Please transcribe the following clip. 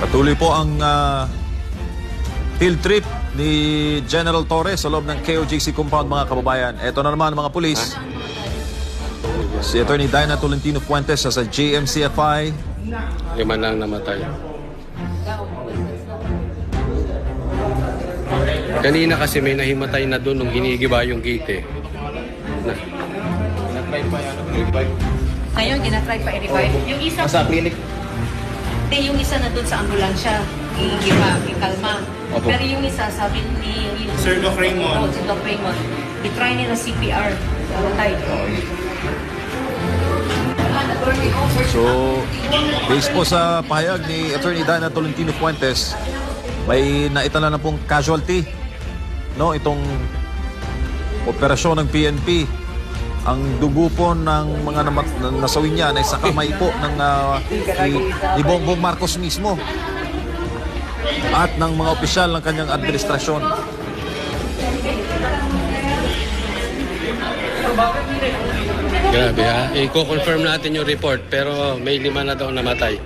Patuloy po ang ah, field trip ni General Torres sa loob ng KOJC compound mga kababayan. Ito na naman mga pulis. Si Attorney Diana Tolentino Fuentes sa JMCFI. Lima lang namatay. Kanina kasi may nahimatay na doon nung ginigiba yung gate eh. Na, Ngayon, ginatry pa i-revive. Yung isa, Sa clinic. Hindi, yung isa na dun sa ambulansya, iiba, ikalma. Opo. Pero yung isa, sabi ni... Sir Doc Raymond. Oo, si Doc Raymond. I-try nila CPR. Patay. So, based po sa pahayag ni Attorney Diana Tolentino Fuentes, may naitala na pong casualty. No, itong operasyon ng PNP. Ang dugo po ng mga namat, na, nasawi niya ay sa kamay po ng ni, ni Bongbong Marcos mismo at ng mga opisyal ng kanyang administrasyon. grabe ha. I-confirm natin yung report pero may lima na daw namatay.